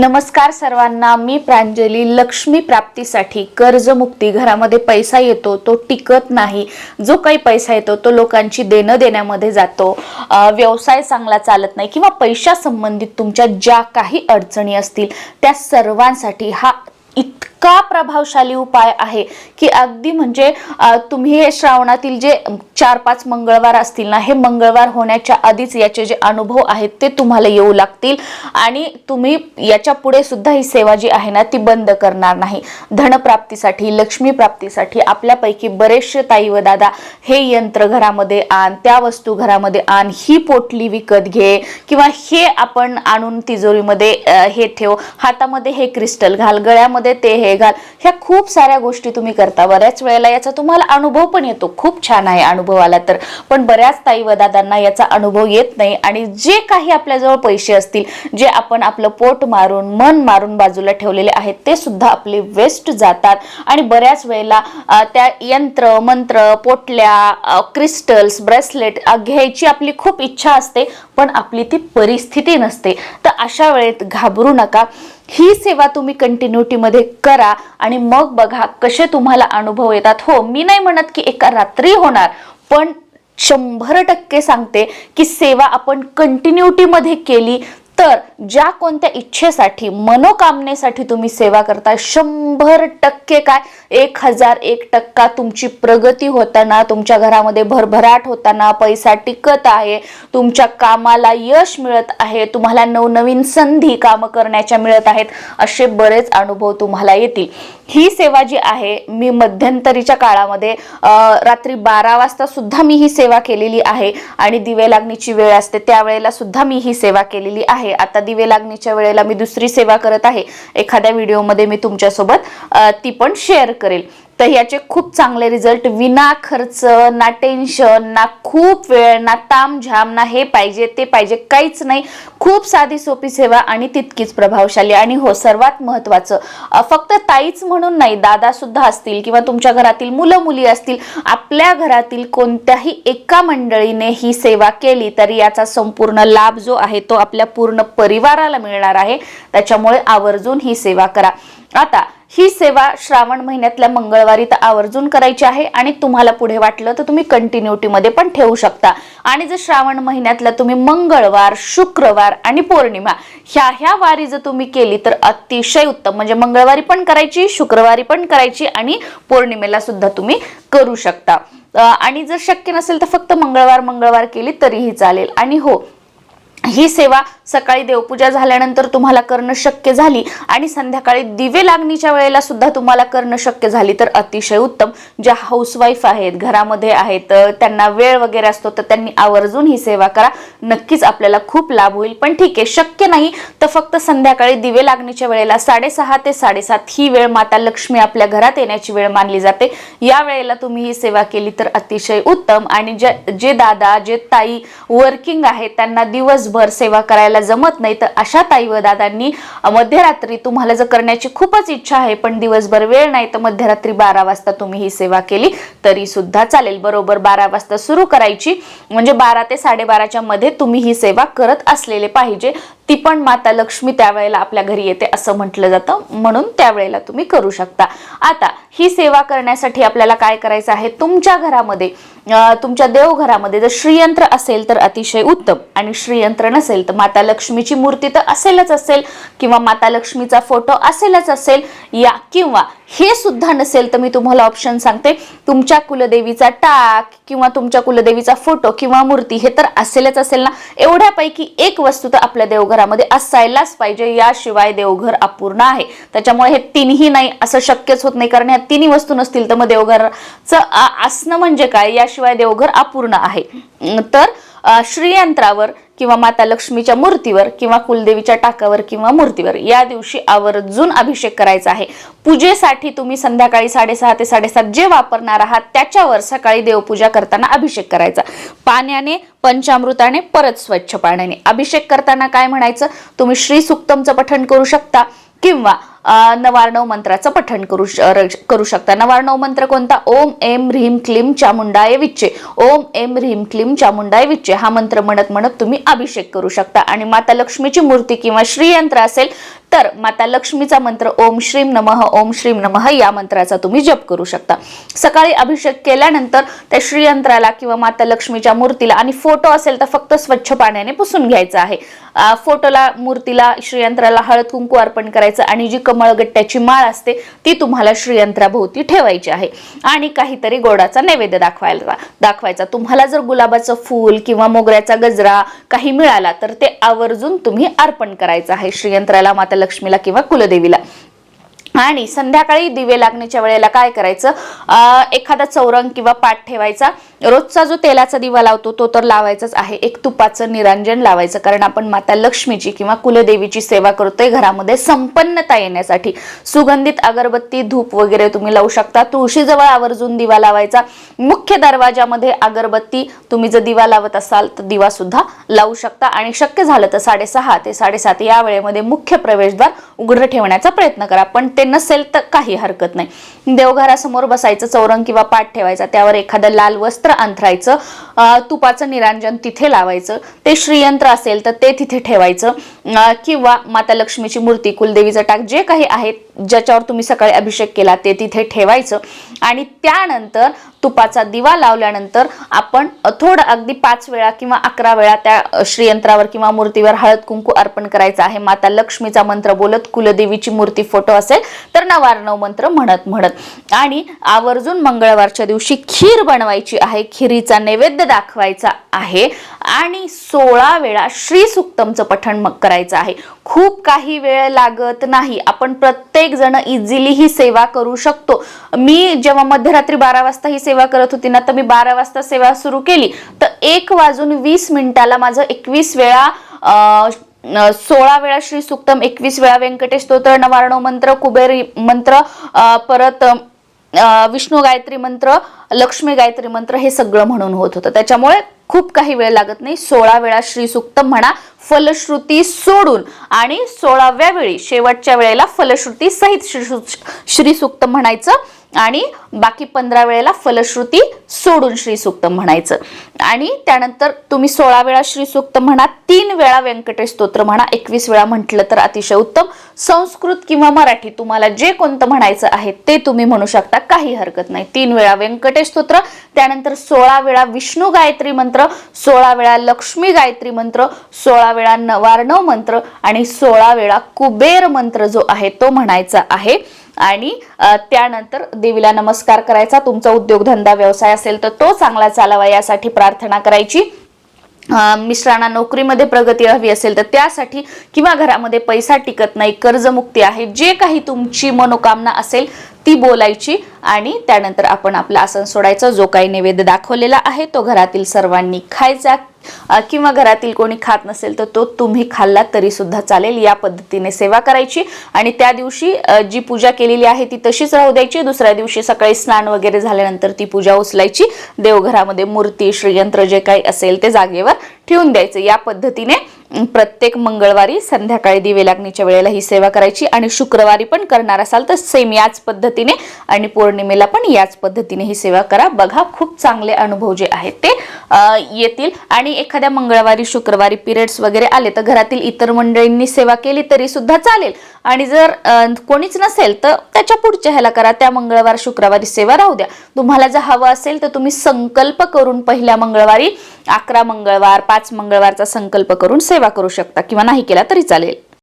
नमस्कार सर्वांना मी प्रांजली लक्ष्मी प्राप्तीसाठी कर्जमुक्ती घरामध्ये पैसा येतो तो टिकत नाही. जो काही पैसा येतो तो लोकांची देणं देण्यामध्ये जातो. व्यवसाय चांगला चालत नाही किंवा पैशासंबंधित तुमच्या ज्या काही अडचणी असतील त्या सर्वांसाठी हा इतका प्रभावशाली उपाय आहे की अगदी म्हणजे तुम्ही हे श्रावणातील जे चार पाच मंगळवार असतील ना हे मंगळवार होण्याच्या आधीच याचे जे अनुभव आहेत ते तुम्हाला येऊ लागतील. आणि तुम्ही याच्यापुढे सुद्धा ही सेवा जी आहे ना ती बंद करणार नाही. धनप्राप्तीसाठी लक्ष्मी प्राप्तीसाठी आपल्यापैकी बरेचसे ताई व दादा हे यंत्र घरामध्ये आण त्या वस्तू घरामध्ये आण ही पोटली विकत घे किंवा हे आपण आणून तिजोरीमध्ये हे ठेव. हातामध्ये हे क्रिस्टल घाल गळ्यामध्ये ते हे घाल. ह्या खूप साऱ्या गोष्टी तुम्ही करता. बऱ्याच वेळेला याचा तुम्हाला अनुभव पण येतो. खूप छान आहे अनुभव आला तर. पण बऱ्याच ताई व दादांना याचा अनुभव येत नाही आणि जे काही आपल्याजवळ पैसे असतील जे आपण आपलं पोट मारून मन मारून बाजूला ठेवलेले आहेत ते सुद्धा आपले वेस्ट जातात. आणि बऱ्याच वेळेला त्या यंत्र मंत्र पोटल्या क्रिस्टल्स ब्रेसलेट घ्यायची आपली खूप इच्छा असते पण आपली ती परिस्थिती नसते. तर अशा वेळेत घाबरू नका. ही सेवा तुम्ही कंटिन्युटीमध्ये करा आणि मग बघा कसे तुम्हाला अनुभव येतात. हो मी नाही म्हणत की एका रात्री होणार पण शंभर टक्के सांगते की सेवा आपण कंटिन्युटीमध्ये केली तर ज्या कोणत्या इच्छेसाठी मनोकामनेसाठी तुम्ही सेवा करता शंभर टक्के काय? एक हजार एक टक्का तुमची प्रगती होताना तुमच्या घरामध्ये भरभराट होताना पैसा टिकत आहे तुमच्या कामाला यश मिळत आहे तुम्हाला नवनवीन संधी कामं करण्याच्या मिळत आहेत असे बरेच अनुभव तुम्हाला येतील. ही सेवा जी आहे मी मध्यंतरीच्या काळामध्ये रात्री बारा वाजता सुद्धा मी ही सेवा केलेली आहे आणि दिवे लागणीची वेळ असते त्यावेळेला सुद्धा मी ही सेवा केलेली आहे. आता दिवे लागणीच्या वेळेला मी दुसरी सेवा करत आहे. एखाद्या व्हिडिओमध्ये मी तुमच्यासोबत ती पण शेअर करेल. तर याचे खूप चांगले रिझल्ट विना खर्च ना टेन्शन ना खूप वेळ ना तामझाम ना हे पाहिजे ते पाहिजे काहीच नाही. खूप साधी सोपी सेवा आणि तितकीच प्रभावशाली. आणि हो सर्वात महत्वाचं फक्त ताईच म्हणून नाही दादा सुद्धा असतील किंवा तुमच्या घरातील मुलं मुली असतील आपल्या घरातील कोणत्याही एका मंडळीने ही सेवा केली तरी याचा संपूर्ण लाभ जो आहे तो आपल्या पूर्ण परिवाराला मिळणार आहे. त्याच्यामुळे आवर्जून ही सेवा करा. आता ही सेवा श्रावण महिन्यातल्या मंगळवारी तर आवर्जून करायची आहे आणि तुम्हाला पुढे वाटलं तर तुम्ही कंटिन्युटीमध्ये पण ठेवू शकता. आणि जर श्रावण महिन्यातल्या तुम्ही मंगळवार शुक्रवार आणि पौर्णिमा ह्या ह्या वारी जर तुम्ही केली तर अतिशय उत्तम. म्हणजे मंगळवारी पण करायची शुक्रवारी पण करायची आणि पौर्णिमेला सुद्धा तुम्ही करू शकता. आणि जर शक्य नसेल तर फक्त मंगळवार मंगळवार केली तरीही चालेल. आणि हो ही सेवा सकाळी देवपूजा झाल्यानंतर तुम्हाला करणं शक्य झाली आणि संध्याकाळी दिवे लागणीच्या वेळेला सुद्धा तुम्हाला करणं शक्य झाली तर अतिशय उत्तम. ज्या हाऊसवाईफ आहेत घरामध्ये आहेत त्यांना वेळ वगैरे असतो तर त्यांनी आवर्जून ही सेवा करा. नक्कीच आपल्याला खूप लाभ होईल पण ठीक आहे शक्य नाही तर फक्त संध्याकाळी दिवे लागणीच्या वेळेला साडेसहा ते साडेसात ही वेळ माता लक्ष्मी आपल्या घरात येण्याची वेळ मानली जाते. या वेळेला तुम्ही ही सेवा केली तर अतिशय उत्तम. आणि जे जे दादा जे ताई वर्किंग आहेत त्यांना दिवसभर सेवा करायला जमत नाही तर अशा ताई व दादांनी मध्यरात्री तुम्हाला जर करण्याची खूपच इच्छा आहे पण दिवसभर वेळ नाही तर मध्यरात्री बारा वाजता तुम्ही ही सेवा केली तरी सुद्धा चालेल. बरोबर बारा वाजता सुरू करायची. म्हणजे बारा ते साडेबाराच्या मध्ये तुम्ही ही सेवा करत असलेले पाहिजे. ती पण माता लक्ष्मी त्यावेळेला आपल्या घरी येते असं म्हटलं जातं. म्हणून त्यावेळेला तुम्ही करू शकता. आता ही सेवा करण्यासाठी आपल्याला काय करायचं आहे? तुमच्या घरामध्ये तुमच्या देवघरामध्ये जर श्रीयंत्र असेल तर अतिशय उत्तम आणि श्रीयंत्र नसेल तर माता लक्ष्मीची मूर्ती तर असेलच असेल किंवा माता लक्ष्मीचा फोटो असेलच असेल या किंवा हे सुद्धा नसेल तर मी तुम्हाला ऑप्शन सांगते. तुमच्या कुलदेवीचा टाक किंवा तुमच्या कुलदेवीचा फोटो किंवा मूर्ती हे तर असेलच असेल ना? एवढ्यापैकी एक वस्तू तर आपल्या घरामध्ये असायलाच पाहिजे. याशिवाय देवघर अपूर्ण आहे. त्याच्यामुळे हे तिन्ही नाही असं शक्यच होत नाही. कारण ह्या तिन्ही वस्तू नसतील तर मग देवघरचं असणं म्हणजे काय? याशिवाय देवघर अपूर्ण आहे. तर श्रीयंत्रावर किंवा माता लक्ष्मीच्या मूर्तीवर किंवा कुलदेवीच्या टाकावर किंवा मूर्तीवर या दिवशी आवर्जून अभिषेक करायचा आहे. पूजेसाठी तुम्ही संध्याकाळी साडेसहा ते साडेसात जे वापरणार आहात त्याच्यावर सकाळी देवपूजा करताना अभिषेक करायचा. पाण्याने पंचामृताने परत स्वच्छ पाण्याने. अभिषेक करताना काय म्हणायचं? तुम्ही श्री सुक्तमचं पठण करू शकता किंवा नवार्णव मंत्राचं पठण करू श- र- करू शकता. नवार्णव मंत्र कोणता? ओम एम ह्रीम क्लीम चामुंडाय विच्चे. ओम एम ह्रीम क्लीम चामुंडाय विच्चे. हा मंत्र म्हणत म्हणत तुम्ही अभिषेक करू शकता. आणि माता लक्ष्मीची मूर्ती किंवा श्रीयंत्र असेल तर माता लक्ष्मीचा मंत्र ओम श्रीम नमः ओम श्रीम नमः या मंत्राचा तुम्ही जप करू शकता. सकाळी अभिषेक केल्यानंतर त्या श्रीयंत्राला किंवा माता लक्ष्मीच्या मूर्तीला आणि फोटो असेल तर फक्त स्वच्छ पाण्याने पुसून घ्यायचा आहे. फोटोला मूर्तीला श्रीयंत्राला हळद कुंकू अर्पण करायचं आणि जी कमळगट्ट्याची माळ असते ती तुम्हाला श्रीयंत्राभोवती ठेवायची आहे. आणि काहीतरी गोडाचा नैवेद्य दाखवायला दाखवायचा. तुम्हाला जर गुलाबाचं फूल किंवा मोगऱ्याचा गजरा काही मिळाला तर ते आवर्जून तुम्ही अर्पण करायचं आहे श्रीयंत्राला माता लक्ष्मीला किंवा कुलदेवीला. आणि संध्याकाळी दिवे लागण्याच्या वेळेला काय करायचं? एखादा चौरंग किंवा पाठ ठेवायचा. रोजचा जो तेलाचा दिवा लावतो तो तर लावायचाच आहे. एक तुपाचं निरांजन लावायचं. कारण आपण माता लक्ष्मीची किंवा कुलदेवीची सेवा करतोय घरामध्ये संपन्नता येण्यासाठी. सुगंधित अगरबत्ती धूप वगैरे तुम्ही लावू शकता. तुळशीजवळ आवर्जून दिवा लावायचा. मुख्य दरवाजामध्ये अगरबत्ती तुम्ही जर दिवा लावत असाल तर दिवा सुद्धा लावू शकता. आणि शक्य झालं तर साडेसहा ते साडेसात या वेळेमध्ये मुख्य प्रवेशद्वार उघडं ठेवण्याचा प्रयत्न करा. पण ते नसेल तर काही हरकत नाही. देवघरासमोर बसायचं चौरंग किंवा पाठ ठेवायचा त्यावर एखादं लाल वस्त्र अंथरायचं तुपाचं निरांजन तिथे लावायचं ते श्रीयंत्र असेल तर ते तिथे ठेवायचं किंवा माता लक्ष्मीची मूर्ती कुलदेवीचं टाक जे काही आहे ज्याच्यावर तुम्ही सकाळी अभिषेक केला ते तिथे ठेवायचं. आणि त्यानंतर तुपाचा दिवा लावल्यानंतर आपण थोडं अगदी पाच वेळा किंवा अकरा वेळा त्या श्रीयंत्रावर किंवा मूर्तीवर हळद कुंकू अर्पण करायचं आहे. माता लक्ष्मीचा मंत्र बोलत कुलदेवीची मूर्ती फोटो असेल तर नवार्णव मंत्र म्हणत म्हणत. आणि आवर्जून मंगळवारच्या दिवशी खीर बनवायची आहे. खिरीचा नैवेद्य दाखवायचा आहे. आणि सोळा वेळा श्री सुक्तमचं पठण करायचं आहे. खूप काही वेळ लागत नाही. आपण प्रत्येक जण इझिली ही सेवा करू शकतो. मी जेव्हा मध्यरात्री बारा वाजता ही सेवा सेवा करत होती. ना तर मी बारा वाजता सेवा सुरू केली. तर एक वाजून वीस मिनिटाला माझं एकवीस वेळा सोळा वेळा श्री सुक्तम एकवीस वेळा व्यंकटेश स्तोत्र नवारणो मंत्र कुबेर मंत्र परत विष्णू गायत्री मंत्र लक्ष्मी गायत्री मंत्र हे सगळं म्हणून होत होतं. त्याच्यामुळे खूप काही वेळ लागत नाही. सोळा वेळा श्री सुक्तम म्हणा फलश्रुती सोडून आणि सोळाव्या वेळी शेवटच्या वेळेला फलश्रुती सहित श्री श्री म्हणायचं आणि बाकी पंधरा वेळेला फलश्रुती सोडून श्रीसूक्त म्हणायचं. आणि त्यानंतर तुम्ही सोळा वेळा श्रीसूक्त म्हणा तीन वेळा व्यंकटेश स्तोत्र म्हणा एकवीस वेळा म्हटलं तर अतिशय उत्तम. संस्कृत किंवा मराठी तुम्हाला जे कोणतं म्हणायचं आहे ते तुम्ही म्हणू शकता. काही हरकत नाही. तीन वेळा व्यंकटेश स्तोत्र त्यानंतर सोळा वेळा विष्णू गायत्री मंत्र सोळा वेळा लक्ष्मी गायत्री मंत्र सोळा वेळा नवार्णव मंत्र आणि सोळा वेळा कुबेर मंत्र जो आहे तो म्हणायचा आहे. आणि त्यानंतर देवीला नमस्कार करायचा. तुमचा उद्योगधंदा व्यवसाय असेल तर तो चांगला चालावा यासाठी प्रार्थना करायची. मिश्रांना नोकरीमध्ये प्रगती हवी असेल तर त्यासाठी किंवा घरामध्ये पैसा टिकत नाही कर्जमुक्ती आहे जे काही तुमची मनोकामना असेल ती बोलायची आणि त्यानंतर आपण आपलं आसन सोडायचं जो काही नैवेद्य दाखवलेला आहे तो घरातील सर्वांनी खायचा किंवा घरातील कोणी खात नसेल तर तो तुम्ही खाल्ला तरी सुद्धा चालेल. या पद्धतीने सेवा करायची. आणि त्या दिवशी जी पूजा केलेली आहे ती तशीच राहू द्यायची. दुसऱ्या दिवशी सकाळी स्नान वगैरे झाल्यानंतर ती पूजा उचलायची. देवघरामध्ये मूर्ती श्रीयंत्र जे काही असेल ते जागेवर ठेवून द्यायचं. या पद्धतीने प्रत्येक मंगळवारी संध्याकाळी दिवे लागणीच्या वेळेला ही सेवा करायची आणि शुक्रवारी पण करणार असाल तर सेम याच पद्धतीने आणि पौर्णिमेला पण याच पद्धतीने ही सेवा करा. बघा खूप चांगले अनुभव जे आहेत ते येतील. आणि एखाद्या मंगळवारी शुक्रवारी पिरियड्स वगैरे आले तर घरातील इतर मंडळींनी सेवा केली तरी सुद्धा चालेल. आणि जर कोणीच नसेल तर त्याच्या पुढच्या ह्याला करा. त्या मंगळवार शुक्रवारी सेवा राहू द्या. तुम्हाला जर हवं असेल तर तुम्ही संकल्प करून पहिल्या मंगळवारी अकरा मंगळवार पाच पाच मंगळवारचा संकल्प करून सेवा करू शकता किंवा नाही केला तरी चालेल.